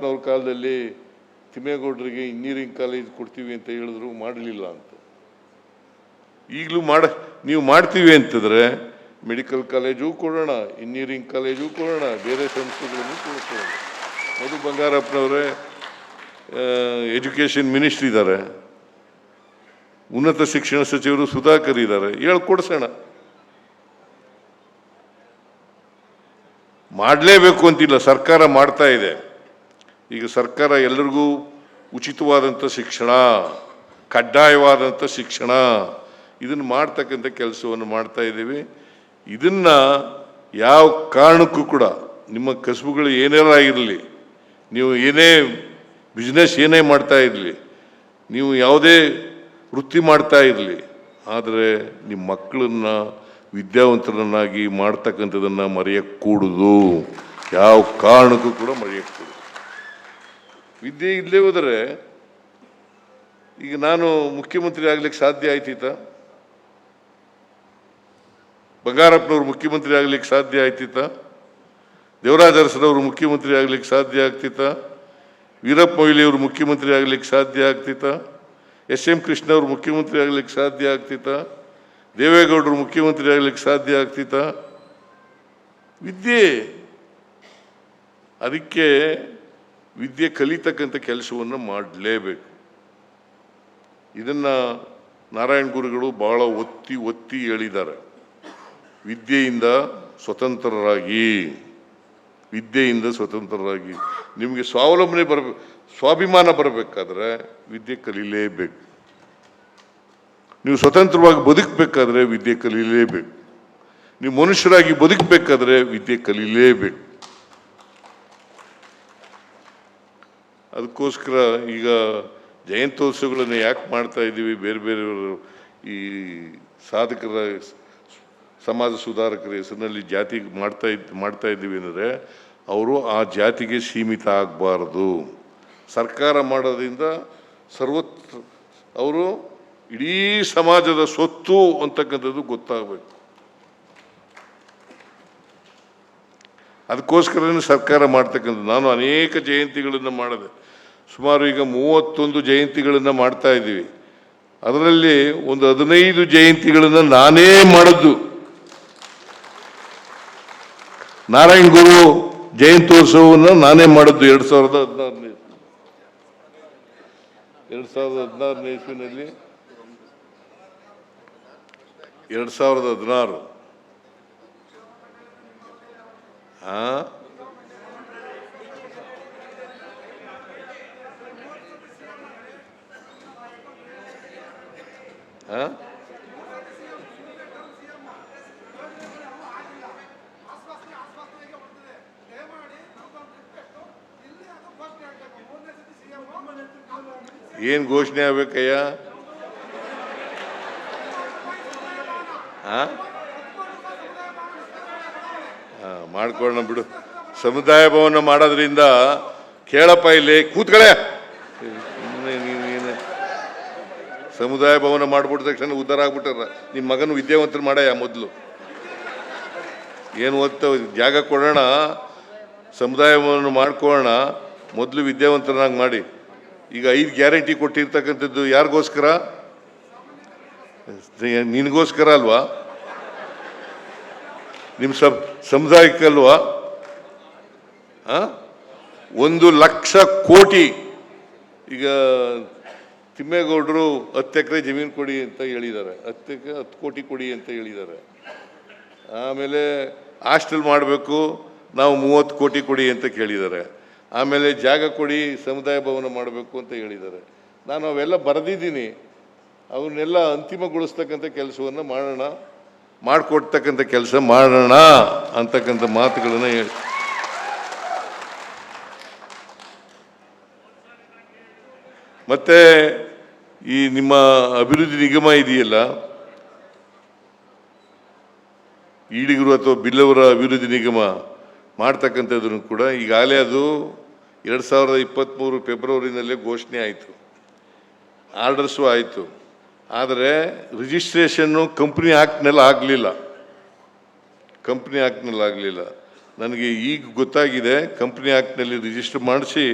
ಬಂಗಾರಪ್ಪನವ್ರ ಕಾಲದಲ್ಲಿ ತಿಮ್ಮೇಗೌಡರಿಗೆ engineering college ಕೊಡ್ತೀವಿ ಅಂತ ಹೇಳಿದ್ರು, ಮಾಡಲಿಲ್ಲ ಅಂತ. ಈಗಲೂ ಮಾಡ, ನೀವು ಮಾಡ್ತೀವಿ ಅಂತಂದರೆ ಮೆಡಿಕಲ್ ಕಾಲೇಜು ಕೊಡೋಣ, ಇಂಜಿನಿಯರಿಂಗ್ ಕಾಲೇಜು ಕೊಡೋಣ, ಬೇರೆ ಸಂಸ್ಥೆಗಳನ್ನು ಕೊಡ್ಕೊಳ್ಳೋಣ ಮಧು ಬಂಗಾರಪ್ಪನವರೇ ಎಜುಕೇಷನ್ ಮಿನಿಸ್ಟ್ರಿ ಇದ್ದಾರೆ. ಉನ್ನತ ಶಿಕ್ಷಣ ಸಚಿವರು ಸುಧಾಕರ್ ಇದ್ದಾರೆ. ಹೇಳ್ಕೊಡ್ಸೋಣ ಮಾಡಲೇಬೇಕು ಅಂತಿಲ್ಲ, ಸರ್ಕಾರ ಮಾಡ್ತಾ ಇದೆ. ಈಗ ಸರ್ಕಾರ ಎಲ್ಲರಿಗೂ ಉಚಿತವಾದಂಥ ಶಿಕ್ಷಣ, ಕಡ್ಡಾಯವಾದಂಥ ಶಿಕ್ಷಣ, ಇದನ್ನು ಮಾಡ್ತಕ್ಕಂಥ ಕೆಲಸವನ್ನು ಮಾಡ್ತಾ ಇದ್ದೀವಿ. ಇದನ್ನು ಯಾವ ಕಾರಣಕ್ಕೂ ಕೂಡ ನಿಮ್ಮ ಕಸುಬುಗಳು ಏನಾರ ಆಗಿರಲಿ, ನೀವು ಏನೇ ಬಿಸ್ನೆಸ್ ಏನೇ ಮಾಡ್ತಾ ಇರಲಿ, ನೀವು ಯಾವುದೇ ವೃತ್ತಿ ಮಾಡ್ತಾ ಇರಲಿ, ಆದರೆ ನಿಮ್ಮ ಮಕ್ಕಳನ್ನು ವಿದ್ಯಾವಂತರನ್ನಾಗಿ ಮಾಡ್ತಕ್ಕಂಥದ್ದನ್ನು ಮರೆಯಕ್ಕೆ ಕೂಡುದು ಯಾವ ಕಾರಣಕ್ಕೂ ಕೂಡ ಮರೆಯಕ್ಕೆ ಕೂಡುದು ವಿದ್ಯೆ ಇಲ್ಲೇ ಹೋದರೆ ಈಗ ನಾನು ಮುಖ್ಯಮಂತ್ರಿ ಆಗ್ಲಿಕ್ಕೆ ಸಾಧ್ಯ ಆಯ್ತಿತ್ತ ಬಂಗಾರಪ್ಪನವ್ರು ಮುಖ್ಯಮಂತ್ರಿ ಆಗ್ಲಿಕ್ಕೆ ಸಾಧ್ಯ ಆಯ್ತಿತ್ತ ದೇವರಾಜ ಅರಸರವರು ಮುಖ್ಯಮಂತ್ರಿ ಆಗ್ಲಿಕ್ಕೆ ಸಾಧ್ಯ ಆಗ್ತಿತ್ತ ವೀರಪ್ಪ ಮೊಯ್ಲಿಯವರು ಮುಖ್ಯಮಂತ್ರಿ ಆಗ್ಲಿಕ್ಕೆ ಸಾಧ್ಯ ಆಗ್ತಿತ್ತ ಎಸ್ ಎಂ ಕೃಷ್ಣ ಅವರು ಮುಖ್ಯಮಂತ್ರಿ ಆಗ್ಲಿಕ್ಕೆ ಸಾಧ್ಯ ಆಗ್ತಿತ್ತ ದೇವೇಗೌಡರು ಮುಖ್ಯಮಂತ್ರಿ ಆಗ್ಲಿಕ್ಕೆ ಸಾಧ್ಯ ಆಗ್ತಿತ್ತ ವಿದ್ಯೆ ಅದಕ್ಕೆ ವಿದ್ಯೆ ಕಲಿತಕ್ಕಂಥ ಕೆಲಸವನ್ನು ಮಾಡಲೇಬೇಕು. ಇದನ್ನು ನಾರಾಯಣ ಗುರುಗಳು ಬಹಳ ಒತ್ತಿ ಒತ್ತಿ ಹೇಳಿದ್ದಾರೆ. ವಿದ್ಯೆಯಿಂದ ಸ್ವತಂತ್ರರಾಗಿ. ವಿದ್ಯೆಯಿಂದ ಸ್ವತಂತ್ರರಾಗಿ. ನಿಮಗೆ ಸ್ವಾವಲಂಬನೆ ಬರಬೇಕು ಸ್ವಾಭಿಮಾನ ಬರಬೇಕಾದ್ರೆ ವಿದ್ಯೆ ಕಲೀಲೇಬೇಕು. ನೀವು ಸ್ವತಂತ್ರವಾಗಿ ಬದುಕಬೇಕಾದ್ರೆ ವಿದ್ಯೆ ಕಲೀಲೇಬೇಕು. ನೀವು ಮನುಷ್ಯರಾಗಿ ಬದುಕಬೇಕಾದ್ರೆ ವಿದ್ಯೆ ಕಲೀಲೇಬೇಕು. ಅದಕ್ಕೋಸ್ಕರ ಈಗ ಜಯಂತ್ಯೋತ್ಸವಗಳನ್ನು ಯಾಕೆ ಮಾಡ್ತಾ ಇದ್ದೀವಿ? ಬೇರೆ ಬೇರೆಯವರು ಈ ಸಾಧಕರ ಸಮಾಜ ಸುಧಾರಕರ ಹೆಸರಿನಲ್ಲಿ ಜಾತಿ ಮಾಡ್ತಾ ಇದ್, ಮಾಡ್ತಾ ಇದ್ದೀವಿ ಅಂದರೆ ಅವರು ಆ ಜಾತಿಗೆ ಸೀಮಿತ ಆಗಬಾರ್ದು. ಸರ್ಕಾರ ಮಾಡೋದ್ರಿಂದ ಸರ್ವತ್ ಅವರು ಇಡೀ ಸಮಾಜದ ಸ್ವತ್ತು ಅಂತಕ್ಕಂಥದ್ದು ಗೊತ್ತಾಗಬೇಕು. ಅದಕ್ಕೋಸ್ಕರನೇ ಸರ್ಕಾರ ಮಾಡ್ತಕ್ಕಂಥದ್ದು. ನಾನು ಅನೇಕ ಜಯಂತಿಗಳನ್ನು ಮಾಡಿದೆ, ಸುಮಾರು ಈಗ ಮೂವತ್ತೊಂದು ಜಯಂತಿಗಳನ್ನು ಮಾಡ್ತಾ ಇದ್ದೀವಿ. ಅದರಲ್ಲಿ ಒಂದು ಹದಿನೈದು ಜಯಂತಿಗಳನ್ನು ನಾನೇ ಮಾಡಿದ್ದು. ನಾರಾಯಣ ಗುರು ಜಯಂತ್ಯೋತ್ಸವವನ್ನು ನಾನೇ ಮಾಡಿದ್ದು ಎರಡು ಸಾವಿರದ ಹದಿನಾರನೇ. ಎರಡು ಸಾವಿರದ ಹದಿನಾರನೇ ಇಸ್ವಿನಲ್ಲಿ. ಎರಡು ಸಾವಿರದ ಹದಿನಾರು. ಆ ಆ? ಏನ್ ಘೋಷಣೆ ಆಗ್ಬೇಕಯ್ಯ ಆ? ಮಾಡ್ಕೊಳ್ಳೋಣ ಬಿಡು. ಸಮುದಾಯ ಭವನ ಮಾಡೋದ್ರಿಂದ ಕೇಳಪ್ಪ ಇಲ್ಲಿ, ಕೂತ್ಕಳೆ. ಏನು. ಸಮುದಾಯ ಭವನ ಮಾಡ್ಬಿಟ್ಟ ತಕ್ಷಣ ಉದ್ಧಾರ ಆಗ್ಬಿಟ್ಟಾರ. ನಿಮ್ಮ ಮಗನ ವಿದ್ಯಾವಂತರು ಮಾಡಯ್ಯ ಮೊದಲು? ಏನು ಓದ್ತ ಜಾಗ ಕೊಡೋಣ. ಸಮುದಾಯ ಭವನ ಮಾಡ್ಕೊಳ್ಳೋಣ. ಮೊದಲು ವಿದ್ಯಾವಂತರನ್ನಾಗಿ ಮಾಡಿ. ಈಗ ಐದು ಗ್ಯಾರಂಟಿ ಕೊಟ್ಟಿರ್ತಕ್ಕಂಥದ್ದು ಯಾರಿಗೋಸ್ಕರ? ನಿನಗೋಸ್ಕರ ಅಲ್ವಾ? ನಿಮ್ಮ ಸಬ್ ಸಮುದಾಯಕ್ಕಲ್ವಾ? ಒಂದು ಲಕ್ಷ ಕೋಟಿ. ಈಗ ತಿಮ್ಮೇಗೌಡರು ಹತ್ತು ಎಕರೆ ಜಮೀನು ಕೊಡಿ ಅಂತ ಹೇಳಿದ್ದಾರೆ. ಹತ್ತು ಎಕರೆ, ಹತ್ತು ಕೋಟಿ ಕೊಡಿ ಅಂತ ಹೇಳಿದ್ದಾರೆ. ಆಮೇಲೆ ಹಾಸ್ಟೆಲ್ ಮಾಡಬೇಕು, ನಾವು ಮೂವತ್ತು ಕೋಟಿ ಕೊಡಿ ಅಂತ ಕೇಳಿದ್ದಾರೆ. ಆಮೇಲೆ ಜಾಗ ಕೊಡಿ, ಸಮುದಾಯ ಭವನ ಮಾಡಬೇಕು ಅಂತ ಹೇಳಿದ್ದಾರೆ. ನಾನು ಅವೆಲ್ಲ ಬರೆದಿದ್ದೀನಿ. ಅವನ್ನೆಲ್ಲ ಅಂತಿಮಗೊಳಿಸ್ತಕ್ಕಂಥ ಕೆಲಸವನ್ನು ಮಾಡೋಣ. ಮಾಡಿಕೊಡ್ತಕ್ಕಂಥ ಕೆಲಸ ಮಾಡೋಣ ಅಂತಕ್ಕಂಥ ಮಾತುಗಳನ್ನು ಹೇಳಿ. ಮತ್ತೆ ಈ ನಿಮ್ಮ ಅಭಿವೃದ್ಧಿ ನಿಗಮ ಇದೆಯಲ್ಲ? ಈಡಿಗರು ಅಥವಾ ಬಿಲ್ಲವರ ಅಭಿವೃದ್ಧಿ ನಿಗಮ ಮಾಡ್ತಕ್ಕಂಥದ್ದನ್ನು ಕೂಡ ಈಗಾಗಲೇ ಅದು ಎರಡು ಸಾವಿರದ ಇಪ್ಪತ್ತ್ಮೂರು ಫೆಬ್ರವರಿನಲ್ಲೇ ಘೋಷಣೆ ಆಯಿತು. ಆರ್ಡರ್ಸು ಆಯಿತು. ಆದರೆ ರಿಜಿಸ್ಟ್ರೇಷನ್ನು ಕಂಪ್ನಿ ಆ್ಯಕ್ಟ್ನಲ್ಲಿ ಆಗಲಿಲ್ಲ. ಕಂಪ್ನಿ ಆ್ಯಕ್ಟ್ನಲ್ಲಿ ಆಗಲಿಲ್ಲ. ನನಗೆ ಈಗ ಗೊತ್ತಾಗಿದೆ ಕಂಪ್ನಿ ಆ್ಯಕ್ಟ್ನಲ್ಲಿ ರಿಜಿಸ್ಟರ್ ಮಾಡಿಸಿ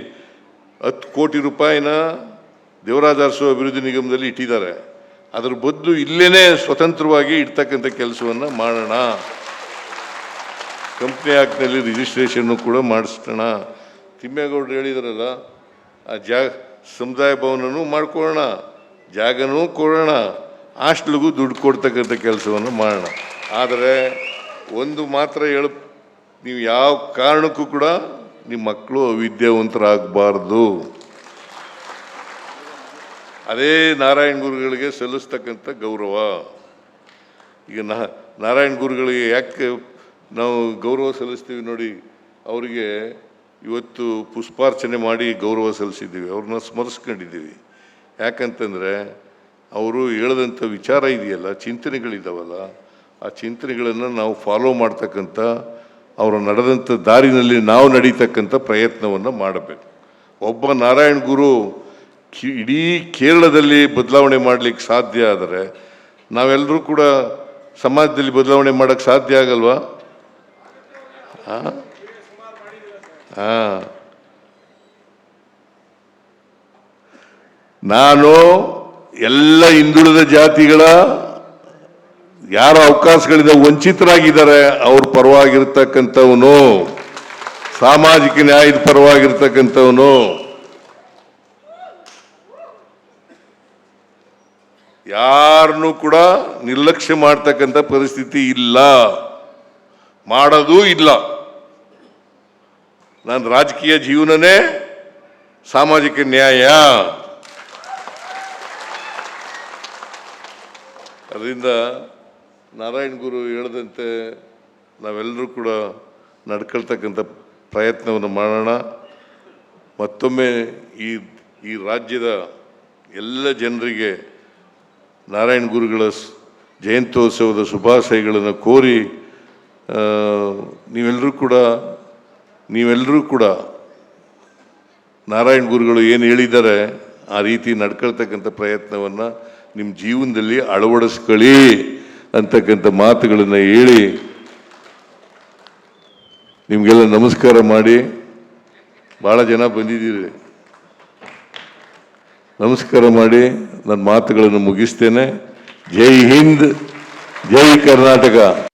ಹತ್ತು ಕೋಟಿ ರೂಪಾಯಿನ ದೇವರಾಜ ಅರಸು ಅಭಿವೃದ್ಧಿ ನಿಗಮದಲ್ಲಿ ಇಟ್ಟಿದ್ದಾರೆ. ಅದರ ಬದಲು ಇಲ್ಲೇ ಸ್ವತಂತ್ರವಾಗಿ ಇಡ್ತಕ್ಕಂಥ ಕೆಲಸವನ್ನು ಮಾಡೋಣ. ಕಂಪ್ನಿ ಆ್ಯಕ್ಟ್ನಲ್ಲಿ ರಿಜಿಸ್ಟ್ರೇಷನ್ನು ಕೂಡ ಮಾಡಿಸೋಣ. ತಿಮ್ಮೇಗೌಡರು ಹೇಳಿದಾರಲ್ಲ, ಆ ಜಾ ಸಮುದಾಯ ಭವನನೂ ಮಾಡ್ಕೊಳ್ಳೋಣ. ಜಾಗನೂ ಕೊಡೋಣ, ಹಾಸ್ಟ್ಲಿಗೂ ದುಡ್ಡು ಕೊಡ್ತಕ್ಕಂಥ ಕೆಲಸವನ್ನು ಮಾಡೋಣ. ಆದರೆ ಒಂದು ಮಾತ್ರ ಹೇಳ, ನೀವು ಯಾವ ಕಾರಣಕ್ಕೂ ಕೂಡ ನಿಮ್ಮ ಮಕ್ಕಳು ಅವಿದ್ಯಾವಂತರಾಗಬಾರ್ದು. ಅದೇ ನಾರಾಯಣ ಗುರುಗಳಿಗೆ ಸಲ್ಲಿಸ್ತಕ್ಕಂಥ ಗೌರವ. ಈಗ ನಾರಾಯಣ ಗುರುಗಳಿಗೆ ಯಾಕೆ ನಾವು ಗೌರವ ಸಲ್ಲಿಸ್ತೀವಿ ನೋಡಿ, ಅವರಿಗೆ ಇವತ್ತು ಪುಷ್ಪಾರ್ಚನೆ ಮಾಡಿ ಗೌರವ ಸಲ್ಲಿಸಿದ್ದೀವಿ. ಅವ್ರನ್ನ ಸ್ಮರಿಸ್ಕೊಂಡಿದ್ದೀವಿ. ಯಾಕಂತಂದರೆ ಅವರು ಹೇಳಿದಂಥ ವಿಚಾರ ಇದೆಯಲ್ಲ ಚಿಂತನೆಗಳಿದ್ದಾವಲ್ಲ ಆ ಚಿಂತನೆಗಳನ್ನು ನಾವು ಫಾಲೋ ಮಾಡ್ತಕ್ಕಂಥ ಅವರು ನಡೆದಂಥ ದಾರಿನಲ್ಲಿ ನಾವು ನಡೀತಕ್ಕಂಥ ಪ್ರಯತ್ನವನ್ನು ಮಾಡಬೇಕು. ಒಬ್ಬ ನಾರಾಯಣ ಗುರು ಕಿ- ಇಡೀ ಕೇರಳದಲ್ಲಿ ಬದಲಾವಣೆ ಮಾಡಲಿಕ್ಕೆ ಸಾಧ್ಯ ಆದರೆ ನಾವೆಲ್ಲರೂ ಕೂಡ ಸಮಾಜದಲ್ಲಿ ಬದಲಾವಣೆ ಮಾಡೋಕ್ಕೆ ಸಾಧ್ಯ ಆಗಲ್ವಾ? ಹಾಂ ಹಾಂ ನಾನು ಎಲ್ಲ ಹಿಂದುಳಿದ ಜಾತಿಗಳ ಯಾರ ಅವಕಾಶಗಳಿಂದ ವಂಚಿತರಾಗಿದ್ದಾರೆ, ಅವ್ರ ಪರವಾಗಿರ್ತಕ್ಕಂಥವನು, ಸಾಮಾಜಿಕ ನ್ಯಾಯದ ಪರವಾಗಿರ್ತಕ್ಕಂಥವನು. ಯಾರನ್ನು ಕೂಡ ನಿರ್ಲಕ್ಷ್ಯ ಮಾಡ್ತಕ್ಕಂಥ ಪರಿಸ್ಥಿತಿ ಇಲ್ಲ. ಮಾಡೋದೂ ಇಲ್ಲ. ನನ್ನ ರಾಜಕೀಯ ಜೀವನನೇ ಸಾಮಾಜಿಕ ನ್ಯಾಯ. ಅದರಿಂದ ನಾರಾಯಣ ಗುರು ಹೇಳದಂತೆ ನಾವೆಲ್ಲರೂ ಕೂಡ ನಡ್ಕೊಳ್ತಕ್ಕಂಥ ಪ್ರಯತ್ನವನ್ನು ಮಾಡೋಣ. ಮತ್ತೊಮ್ಮೆ ಈ ಈ ರಾಜ್ಯದ ಎಲ್ಲ ಜನರಿಗೆ ನಾರಾಯಣ ಗುರುಗಳ ಜಯಂತ್ಯೋತ್ಸವದ ಶುಭಾಶಯಗಳನ್ನು ಕೋರಿ ನೀವೆಲ್ಲರೂ ಕೂಡ ನೀವೆಲ್ಲರೂ ಕೂಡ ನಾರಾಯಣ ಗುರುಗಳು ಏನು ಹೇಳಿದ್ದಾರೆ ಆ ರೀತಿ ನಡ್ಕೊಳ್ತಕ್ಕಂಥ ಪ್ರಯತ್ನವನ್ನು ನಿಮ್ಮ ಜೀವನದಲ್ಲಿ ಅಳವಡಿಸ್ಕೊಳ್ಳಿ ಅಂತಕ್ಕಂಥ ಮಾತುಗಳನ್ನು ಹೇಳಿ ನಿಮಗೆಲ್ಲ ನಮಸ್ಕಾರ ಮಾಡಿ. ಭಾಳ ಜನ ಬಂದಿದ್ದೀರಿ. ನಮಸ್ಕಾರ ಮಾಡಿ ನನ್ನ ಮಾತುಗಳನ್ನು ಮುಗಿಸ್ತೇನೆ. ಜೈ ಹಿಂದ್, ಜೈ ಕರ್ನಾಟಕ.